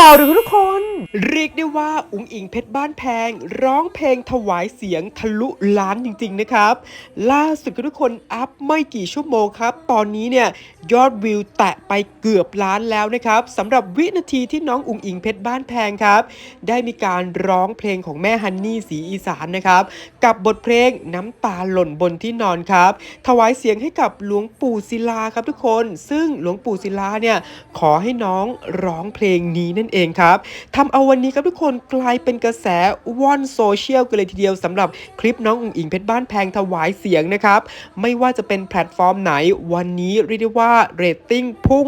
ข่าวหรือทุกคน เรียกได้ว่าอุ๋งอิงเพชรบ้านแพง ร้องเพลงถวายเสียงทะลุล้านจริง ๆ นะครับ ล่าสุดทุกคนอัพไม่กี่ชั่วโมงครับ ตอนนี้เนี่ย ยอดวิวแตะไปเกือบล้านแล้วนะครับสำหรับวินาทีที่น้องอุ๋งอิงเพชรบ้านแพงครับ ได้มีการร้องเพลงของแม่ฮันนี่สีอีสานนะครับ กับบทเพลงน้ำตาหล่นบนที่นอนครับ ถวายเสียงให้กับหลวงปู่ศิลาครับทุกคน ซึ่งหลวงปู่ศิลาเนี่ยขอให้น้องร้องเพลงนี้นั่นเองครับทำเอาวันนี้ครับทุกคนกลายเป็นกระแสว่อนโซเชียลกันเลยทีเดียวสำหรับคลิปน้องอุ๋งอิงเพชรบ้านแพงถวายเสียงนะครับไม่ว่าจะเป็นแพลตฟอร์มไหนวันนี้เรียกได้ว่าเรตติ้งพุ่ง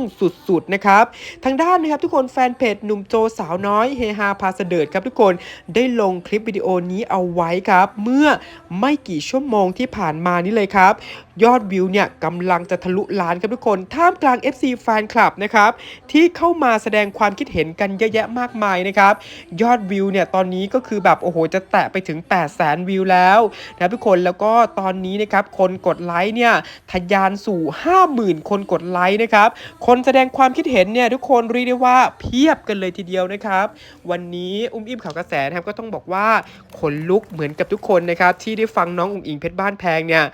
สุดๆนะครับทางด้านนะครับทุกคนแฟนเพจหนุ่มโจสาวน้อยเฮฮาพาเสดิร์ดครับทุกคนได้ลงคลิปวิดีโอนี้เอาไว้ครับ เมื่อไม่กี่ชั่วโมงที่ผ่านมานี้เลยครับ ยอดวิวเนี่ยกำลังจะทะลุล้านครับทุกคนท่ามกลาง FC แฟนคลับนะครับที่เข้ามาแสดงความคิดเห็นกันเยอะแยะมากมายนะครับ ยอดวิวเนี่ยตอนนี้ก็คือแบบโอ้โหจะแตะไปถึง 8 0 0แสนวิวแล้วนะทุกคนแล้วก็ตอนนี้นะครับคนกดไลค์เนี่ยทะยานสู่ 50,000 คนกดไลค์นะครับ คนแสดงความคิดเห็นเนี่ยทุกคนเรียกได้ว่าเพียบกันเลยทีเดียวนะครับ วันนี้อุ้มอิ่มข่าวกระแสนะครับก็ต้องบอกว่าขนลุกเหมือนกับทุกคนนะครับที่ได้ฟังน้องอุ๋งอิงเพชรบ้านแพงเนี่ย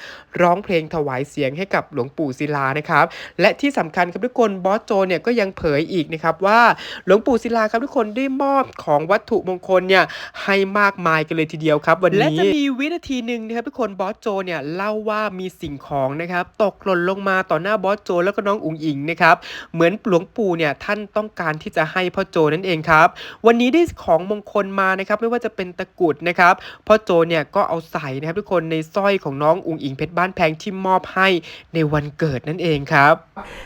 ร้องเพลงถวายเสียงให้กับหลวงปู่ศิลานะครับและที่สำคัญครับทุกคนบอสโจเนี่ยก็ยังเผยอีกนะครับว่าหลวงปู่ศิลาครับทุกคนได้มอบของวัตถุมงคลเนี่ยให้มากมายกันเลยทีเดียวครับ วันนี้และจะมีวินาทีหนึ่งนะครับทุกคนบอสโจเนี่ยเล่าว่ามีสิ่งของนะครับตกหล่นลงมาต่อหน้าบอสโจ แล้วก็น้องอุ๋งอิงนะครับเหมือนหลวงปู่เนี่ยท่านต้องการที่จะให้พ่อโจนั่นเองครับ วันนี้ได้ของมงคลมานะครับไม่ว่าจะเป็นตะกรุดนะครับพ่อโจเนี่ยก็เอาใส่นะครับทุกคนในสร้อยของน้องอุ๋งอิงเพชรบ้านแพงที่มอบให้ในวันเกิดนั่นเองครับ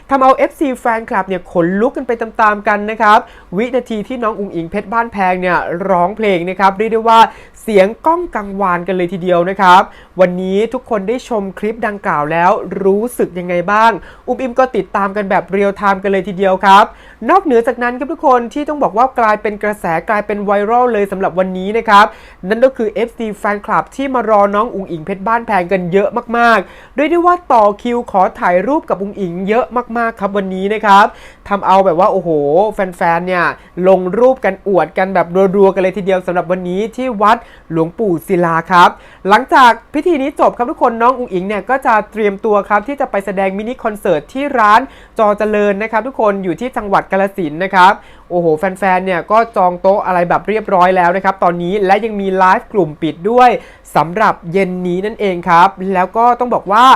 ทำเอา FC แฟนคลับเนี่ยขนลุกกันไปตามๆกันนะครับวินาทีที่น้องอุ๋งอิงเพชรบ้านแพงเนี่ยร้องเพลงนะครับเรียกได้ว่าเสียงก้องกังวานกันเลยทีเดียวนะครับ วันนี้ทุกคนได้ชมคลิปดังกล่าวแล้วรู้สึกยังไงบ้าง อุ้มอิมก็ติดตามกันแบบเรียลไทม์กันเลยทีเดียวครับ นอกเหนือจากนั้นครับทุกคนที่ต้องบอกว่ากลายเป็นกระแสกลายเป็นไวรัลเลยสำหรับวันนี้นะครับ นั่นก็คือ FC แฟนคลับที่มารอน้องอุ๋งอิงเพชรบ้านแพงกันเยอะมากๆ ด้วยได้ว่าต่อคิวขอถ่ายรูปกับอุ๋งอิงเยอะมากๆครับวันนี้นะครับทำเอาแบบว่าโอ้โห แฟนๆเนี่ยลงรูปกันอวดกันแบบรัวๆกันเลยทีเดียวสำหรับวันนี้ที่วัดหลวงปู่ศิลาครับ หลังจากพิธีนี้จบครับทุกคนน้องอุ๋งอิงเนี่ยก็จะเตรียมตัวครับที่จะไปแสดงมินิคอนเสิร์ตที่ที่ร้านจอเจริญนะครับ ทุกคนอยู่ที่จังหวัดกาฬสินนะครับโอ้โห แฟนๆ เนี่ยก็จองโต๊ะอะไรแบบเรียบร้อยแล้วนะครับ ตอนนี้และยังมีไลฟ์กลุ่มปิดด้วยสำหรับเย็นนี้นั่นเองครับ แล้วก็ต้องบอกว่า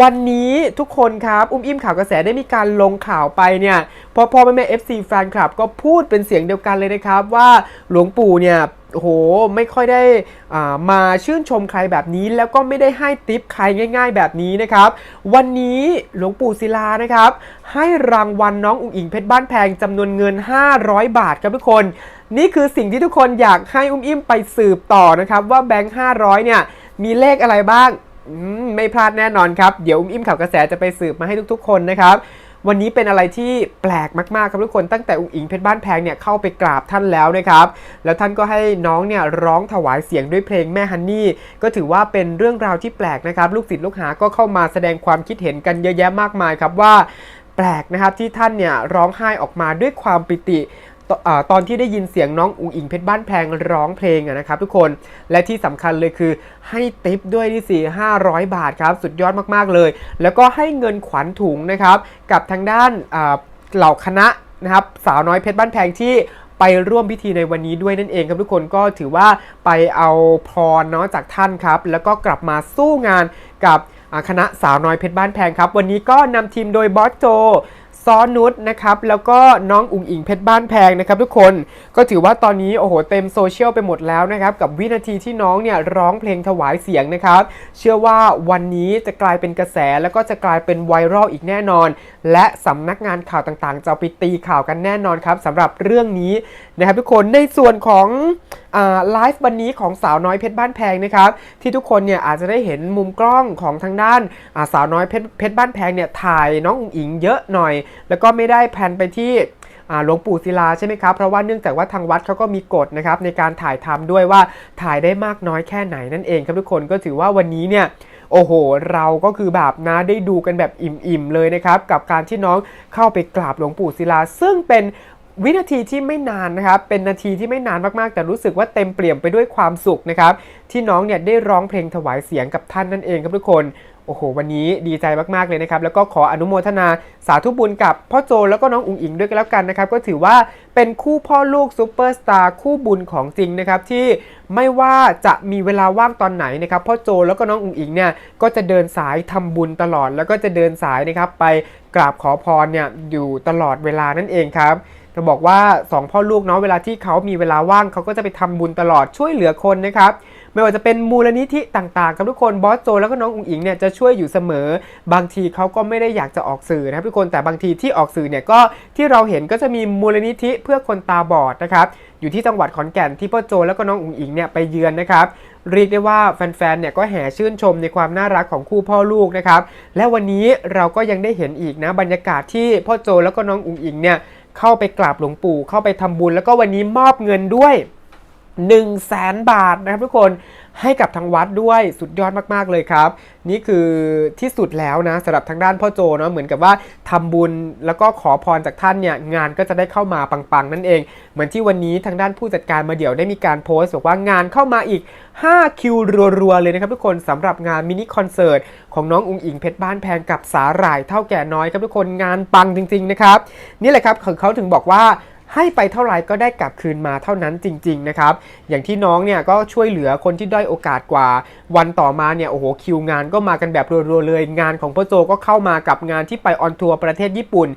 วันนี้ทุกคนครับ อุ้มอิ่มข่าวกระแสได้มีการลงข่าวไปเนี่ยพอพ่อแม่แม่เอฟซีแฟนคลับก็พูดเป็นเสียงเดียวกันเลยนะครับว่าหลวงปู่เนี่ย โอ้โหไม่ค่อยได้มาชื่นชมใครแบบนี้ แล้วก็ไม่ได้ให้ติปใครง่าย ๆ แบบนี้นะครับ วันนี้หลวงปู่ศิลานะครับ ให้รางวัลน้องอุ๋งอิงเพชรบ้านแพงจำนวนเงิน 500 บาทครับทุกคน นี่คือสิ่งที่ทุกคนอยากให้อุ้มอิ่มไปสืบต่อนะครับ ว่าแบงค์500 เนี่ยมีเลขอะไรบ้างไม่พลาดแน่นอนครับ เดี๋ยวอุ้มอิ่มข่าวกระแสจะไปสืบมาให้ทุกๆ คนนะครับ วันนี้เป็นอะไรที่แปลกมากๆครับทุกคนตั้งแต่อุ้งอิงเพชรบ้านแพงเนี่ยเข้าไปกราบท่านแล้วนะครับ แล้วท่านก็ให้น้องเนี่ยร้องถวายเสียงด้วยเพลงแม่ฮันนี่ก็ถือว่าเป็นเรื่องราวที่แปลกนะครับลูกศิษย์ลูกหาก็เข้ามาแสดงความคิดเห็นกันเยอะแยะมากมายครับว่าแปลกนะครับที่ท่านเนี่ยร้องไห้ออกมาด้วยความปิติ ตอนที่ได้ยินเสียงน้องอุ๋งอิงเพชรบ้านแพงร้องเพลงนะครับทุกคนและที่สำคัญเลยคือให้ติปด้วยที่สี่ห้าร้อยบาทครับ สุดยอดมากๆเลย แล้วก็ให้เงินขวัญถุงนะครับ กับทางด้านเหล่าคณะนะครับสาวน้อยเพชรบ้านแพงที่ไปร่วมพิธีในวันนี้ด้วยนั่นเองครับทุกคนก็ถือว่าไปเอาพรเนาะจากท่านครับ แล้วก็กลับมาสู้งานกับคณะสาวน้อยเพชรบ้านแพงครับ วันนี้ก็นำทีมโดยบอสโจ ซ้อนนุชนะครับแล้วก็น้องอุ๋งอิงเพชรบ้านแพงนะครับทุกคนก็ถือว่าตอนนี้โอ้โหเต็มโซเชียลไปหมดแล้วนะครับกับวินาทีที่น้องเนี่ยร้องเพลงถวายเสียงนะครับเชื่อว่าวันนี้จะกลายเป็นกระแสแล้วก็จะกลายเป็นไวรัลอีกแน่นอน และสำนักงานข่าวต่างๆ จะไปตีข่าวกันแน่นอนครับสำหรับเรื่องนี้นะครับทุกคนในส่วนของไลฟ์วันนี้ของสาวน้อยเพชรบ้านแพงนะครับที่ทุกคนเนี่ยอาจจะได้เห็นมุมกล้องของทางด้านาสาวน้อยเพชรเพชรบ้านแพงเนี่ยถ่ายน้องอุ๋งอิงเยอะหน่อย แล้วก็ไม่ได้แพนไปที่หลวงปู่ศิลาใช่ไหมครับ เพราะว่าเนื่องจากว่าทางวัดเขาก็มีกฎนะครับในการถ่ายทำด้วยว่าถ่ายได้มากน้อยแค่ไหนนั่นเองครับทุกคนก็ถือว่าวันนี้เนี่ยโอ้โห เราก็คือแบบนะได้ดูกันแบบอิ่มๆเลยนะครับ กับการที่น้องเข้าไปกราบหลวงปู่ศิลา ซึ่งเป็น วินาทีที่ไม่นานนะครับเป็นนาทีที่ไม่นานมากๆ แต่รู้สึกว่าเต็มเปี่ยมไปด้วยความสุขนะครับที่น้องเนี่ยได้ร้องเพลงถวายเสียงกับท่านนั่นเองครับทุกคนโอ้โห วันนี้ดีใจมาก ๆ เลยนะครับ แล้วก็ขออนุโมทนาสาธุบุญกับพ่อโจแล้วก็น้องอุ๋งอิงด้วยกันแล้วกันนะครับ ก็ถือว่าเป็นคู่พ่อลูกซูเปอร์สตาร์คู่บุญของจริงนะครับที่ไม่ว่าจะมีเวลาว่างตอนไหนนะครับพ่อโจแล้วก็น้องอุ๋งอิงเนี่ยก็จะเดินสายทำบุญตลอด แล้วก็จะเดินสายนะครับไปกราบขอพรเนี่ยอยู่ตลอดเวลานั่นเองครับ จะบอกว่าสองพ่อลูกเนาะเวลาที่เขามีเวลาว่างเขาก็จะไปทำบุญตลอดช่วยเหลือคนนะครับไม่ว่าจะเป็นมูลนิธิต่างๆครับทุกคนบอสโจแล้วก็น้องอุ๋งอิงเนี่ยจะช่วยอยู่เสมอ บางทีเขาก็ไม่ได้อยากจะออกสื่อนะครับทุกคนแต่บางทีที่ออกสื่อเนี่ยก็ที่เราเห็นก็จะมีมูลนิธิเพื่อคนตาบอดนะครับอยู่ที่จังหวัดขอนแก่นที่พ่อโจแล้วก็น้องอุ๋งอิงเนี่ยไปเยือนนะครับเรียกได้ว่าแฟนๆเนี่ยก็แห่ชื่นชมในความน่ารักของคู่พ่อลูกนะครับและวันนี้เราก็ยังได้เห็นอีกนะบรรยากาศที่พ่อโจแล้วก็น้องอุ๋งอิงเนี่ย เข้าไปกราบหลวงปู่ เข้าไปทำบุญ แล้วก็วันนี้มอบเงินด้วย 1 0 0 0 0แสนบาทนะครับทุกคนให้กับทางวัดด้วยสุดยอดมากๆเลยครับ นี่คือที่สุดแล้วนะสำหรับทางด้านพ่อโจเนาะเหมือนกับว่าทำบุญแล้วก็ขอพรจากท่านเนี่ยงานก็จะได้เข้ามาปังๆนั่นเอง เหมือนที่วันนี้ทางด้านผู้จัดการมาเดี่ยวได้มีการโพสต์บอกว่างานเข้ามาอีก 5 คิวรัวๆเลยนะครับทุกคนสำหรับงานมินิคอนเสิร์ตของน้องอุงอิงเพชรบ้านแพงกับสาหร่ายเท่าแก่น้อยครับทุกคนงานปังจริง ๆนะครับนี่แหละครับเขาถึงบอกว่า ให้ไปเท่าไหร่ก็ได้กลับคืนมาเท่านั้นจริงๆนะครับ อย่างที่น้องเนี่ยก็ช่วยเหลือคนที่ด้อยโอกาสกว่า วันต่อมาเนี่ยโอ้โหคิวงานก็มากันแบบรัวๆเลย งานของพ่อโจก็เข้ามากับงานที่ไปออนทัวร์ประเทศญี่ปุ่น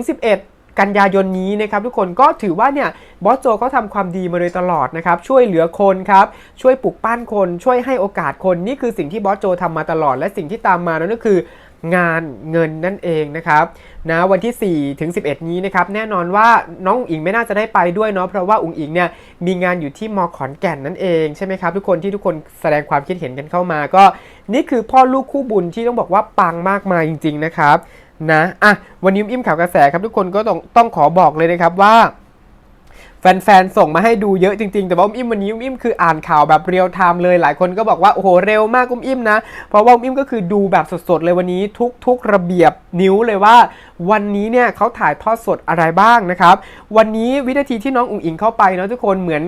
4-11กันยายนนี้นะครับทุกคนก็ถือว่าเนี่ยบอสโจเขาทำความดีมาโดยตลอดนะครับช่วยเหลือคนครับช่วยปลุกปั้นคน ช่วยให้โอกาสคนนี่คือสิ่งที่บอสโจทำมาตลอด และสิ่งที่ตามมานั่นก็คือ งานเงินนั่นเองนะครับนะวันที่ 4 ถึง 11 นี้นะครับแน่นอนว่าน้องอุ๋งอิงไม่น่าจะได้ไปด้วยเนาะเพราะว่าอุ๋งอิงเนี่ยมีงานอยู่ที่มอขอนแก่นนั่นเองใช่ไหมครับทุกคนที่ทุกคนแสดงความคิดเห็นกันเข้ามา ก็นี่คือพ่อลูกคู่บุญที่ต้องบอกว่าปังมากมายจริง ๆนะครับนะอะวันนี้อิ่มข่าวกระแสครับทุกคนก็ต้องต้องขอบอกเลยนะครับว่า แฟนๆ ส่งมาให้ดูเยอะจริงๆ แต่ว่าอุ้มอิ่มวันนี้อุ้มอิ่มคืออ่านข่าวแบบเรียลไทม์เลย หลายคนก็บอกว่าโอ้โหเร็วมากอุ้มอิ่มนะ เพราะว่าอุ้มอิ่มก็คือดูแบบสดๆเลยวันนี้ทุกๆ ระเบียบนิ้วเลยว่า วันนี้เนี่ยเขาถ่ายทอดสดอะไรบ้างนะครับ วันนี้วินาทีที่น้องอุ๋งอิงเข้าไปเนาะทุกคนเหมือน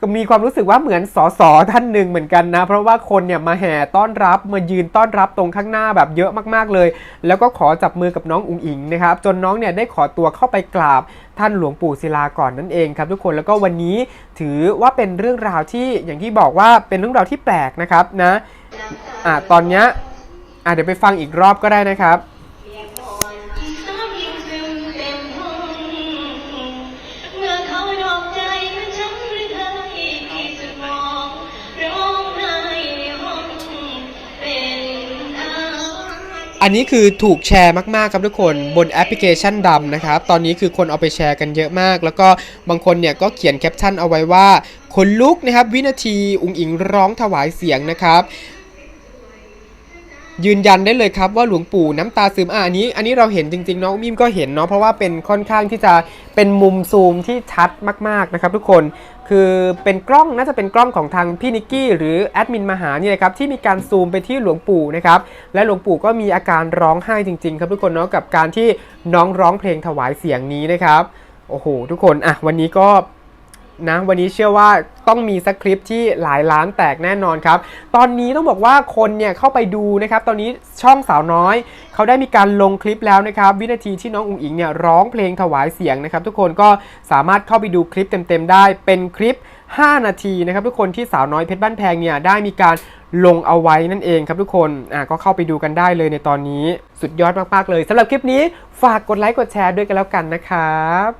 ก็มีความรู้สึกว่าเหมือนสสท่านหนึ่งเหมือนกันนะ เพราะว่าคนเนี่ยมาแห่ต้อนรับมายืนต้อนรับตรงข้างหน้าแบบเยอะมากๆเลย แล้วก็ขอจับมือกับน้องอุ๋งอิงนะครับ จนน้องเนี่ยได้ขอตัวเข้าไปกราบท่านหลวงปู่ศิลาก่อนนั่นเองครับทุกคนแล้วก็วันนี้ถือว่าเป็นเรื่องราวที่อย่างที่บอกว่าเป็นเรื่องราวที่แปลกนะครับนะอะตอนเนี้ยอะเดี๋ยวไปฟังอีกรอบก็ได้นะครับ อันนี้คือถูกแชร์มากๆครับทุกคนบนแอปพลิเคชันดำนะครับ ตอนนี้คือคนเอาไปแชร์กันเยอะมาก แล้วก็บางคนเนี่ยก็เขียนแคปชั่นเอาไว้ว่าขนลุกนะครับ วินาทีอุงอิงร้องถวายเสียงนะครับยืนยันได้เลยครับว่าหลวงปู่น้ำตาซึมอะอันนี้ อันนี้เราเห็นจริงๆเนาะมิมก็เห็นเนาะเพราะว่าเป็นค่อนข้างที่จะเป็นมุมซูมที่ชัดมากๆนะครับทุกคน คือเป็นกล้องน่าจะเป็นกล้องของทางพี่นิกกี้หรือแอดมินมหาเนี่ยครับที่มีการซูมไปที่หลวงปู่นะครับและหลวงปู่ก็มีอาการร้องไห้จริง ๆ ครับทุกคนเนาะกับการที่น้องร้องเพลงถวายเสียงนี้นะครับโอ้โหทุกคนอะวันนี้ก็ นะวันนี้เชื่อว่าต้องมีสักคลิปที่หลายล้านแตกแน่นอนครับ ตอนนี้ต้องบอกว่าคนเนี่ยเข้าไปดูนะครับ ตอนนี้ช่องสาวน้อย เขาได้มีการลงคลิปแล้วนะครับ วินาทีที่น้องอุ๋งอิงเนี่ยร้องเพลงถวายเสียงนะครับ ทุกคนก็สามารถเข้าไปดูคลิปเต็มๆ ได้เป็นคลิป 5 นาทีนะครับ ทุกคนที่สาวน้อยเพชรบ้านแพงเนี่ยได้มีการลงเอาไว้นั่นเองครับทุกคนอะก็เข้าไปดูกันได้เลยในตอนนี้สุดยอดมากๆเลยสำหรับคลิปนี้ฝากกดไลค์กดแชร์ด้วยกันแล้วกันนะครับ